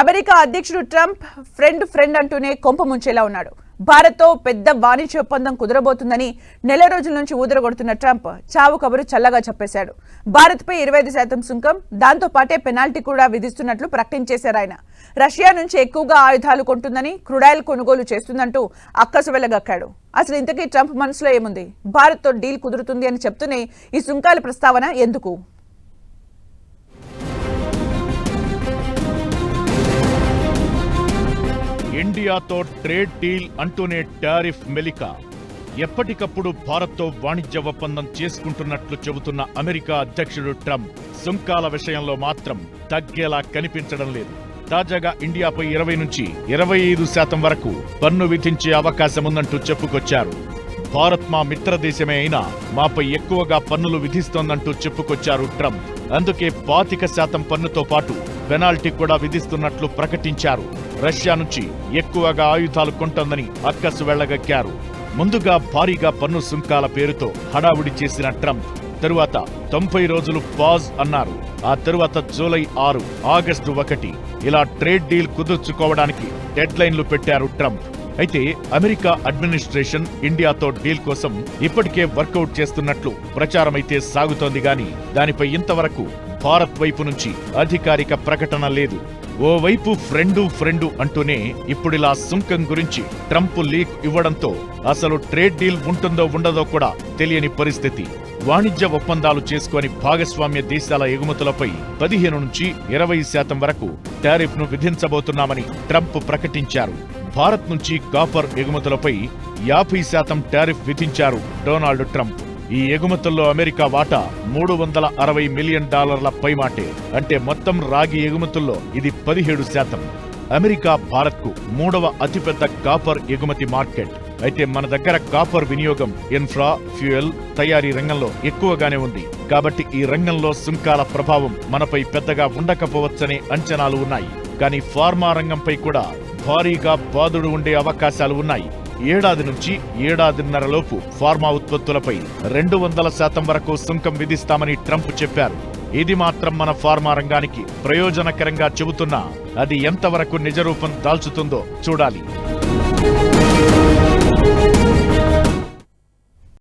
America అధ్యక్షుడు Trump friend friend అంటూనే కొంప ముంచేలా ఉన్నాడు. భారత్తో పెద్ద వాణిజ్య ఒప్పందం కుదరబోతుందని నెల రోజుల నుంచి ఊదరగొడుతున్న ట్రంప్ చావు కబురు చల్లగా చెప్పేశాడు. భారత్పై ఇరవై ఐదు శాతం సుంకం దాంతో పాటే పెనాల్టీ కూడా విధిస్తున్నట్లు ప్రకటించేశారు ఆయన. రష్యా నుంచి ఎక్కువగా ఆయుధాలు కొంటుందని క్రుడాయిల్ కొనుగోలు చేస్తుందంటూ అక్కసు వెళ్ళగక్కాడు అసలు ఇంతకీ ట్రంప్ మనసులో ఏముంది? భారత్తో డీల్ కుదురుతుంది అని చెప్తూనే ఈ సుంకాల ప్రస్తావన ఎందుకు? ఇండియాతో ట్రేడ్ డీల్ అంటూనే టారిఫ్ మెలిక. ఎప్పటికప్పుడు భారత్తో వాణిజ్య ఒప్పందం చేసుకుంటున్నట్లు చెబుతున్న అమెరికా అధ్యక్షుడు ట్రంప్ సుంకాల విషయంలో మాత్రం తగ్గేలా కనిపించడం లేదు. తాజాగా ఇండియాపై ఇరవై నుంచి ఇరవై ఐదు శాతం వరకు పన్ను విధించే అవకాశం ఉందంటూ చెప్పుకొచ్చారు. భారత్ మా మిత్ర దేశమే అయినా మాపై ఎక్కువగా పన్నులు విధిస్తోందంటూ చెప్పుకొచ్చారు ట్రంప్. అందుకే పాతిక శాతం పన్నుతో పాటు పెనాల్టీ కూడా విధిస్తున్నట్లు ప్రకటించారు. రష్యా నుంచి ఎక్కువగా ఆయుధాలు కొంటోందని అక్కసు వెళ్ళగక్కారు ముందుగా భారీగా పన్ను సుంకాల పేరుతో హడావుడి చేసిన ట్రంప్ తరువాత తొంభై రోజులు పాజ్ అన్నారు. ఆ తరువాత జూలై ఆరు ఆగస్టు ఒకటి ఇలా ట్రేడ్ డీల్ కుదుర్చుకోవడానికి డెడ్ లైన్లు పెట్టారు ట్రంప్. అయితే అమెరికా అడ్మినిస్ట్రేషన్ ఇండియాతో డీల్ కోసం ఇప్పటికే వర్కౌట్ చేస్తున్నట్లు ప్రచారమైతే సాగుతోంది గాని దానిపై ఇంతవరకు భారత్ వైపు నుంచి అధికారిక ప్రకటన లేదు. ఓవైపు ఫ్రెండు ఫ్రెండు అంటూనే ఇప్పుడిలా సుంకం గురించి ట్రంప్ లీక్ ఇవ్వడంతో అసలు ట్రేడ్ డీల్ ఉంటుందో ఉండదో కూడా తెలియని పరిస్థితి. వాణిజ్య ఒప్పందాలు చేసుకొని భాగస్వామ్య దేశాల ఎగుమతులపై పదిహేను నుంచి ఇరవై శాతం వరకు టారిఫ్ను విధించబోతున్నామని ట్రంప్ ప్రకటించారు. భారత్ నుంచి కాపర్ ఎగుమతులపై యాభై శాతం టారిఫ్ విధించారు డొనాల్డ్ ట్రంప్. ఈ ఎగుమతుల్లో అమెరికా వాటా మూడు వందల అరవై మిలియన్ డాలర్ల పైమాటే. అంటే మొత్తం రాగి ఎగుమతుల్లో ఇది పదిహేడు శాతం. అమెరికా భారత్కు మూడవ అతిపెద్ద కాపర్ ఎగుమతి మార్కెట్. అయితే మన దగ్గర కాపర్ వినియోగం ఇన్ఫ్రా ఫ్యూయల్ తయారీ రంగంలో ఎక్కువగానే ఉంది. కాబట్టి ఈ రంగంలో సుంకాల ప్రభావం మనపై పెద్దగా ఉండకపోవచ్చనే అంచనాలు ఉన్నాయి. కానీ ఫార్మా రంగంపై కూడా భారీగా బాదుడు ఉండే అవకాశాలు ఉన్నాయి. ఏడాది నుంచి ఏడాదిన్నరలోపు ఫార్మా ఉత్పత్తులపై రెండు వందల శాతం వరకు సుంకం విధిస్తామని ట్రంప్ చెప్పారు. ఇది మాత్రం మన ఫార్మా రంగానికి ప్రయోజనకరంగా చెబుతున్నా అది ఎంతవరకు నిజరూపం దాల్చుతుందో చూడాలి.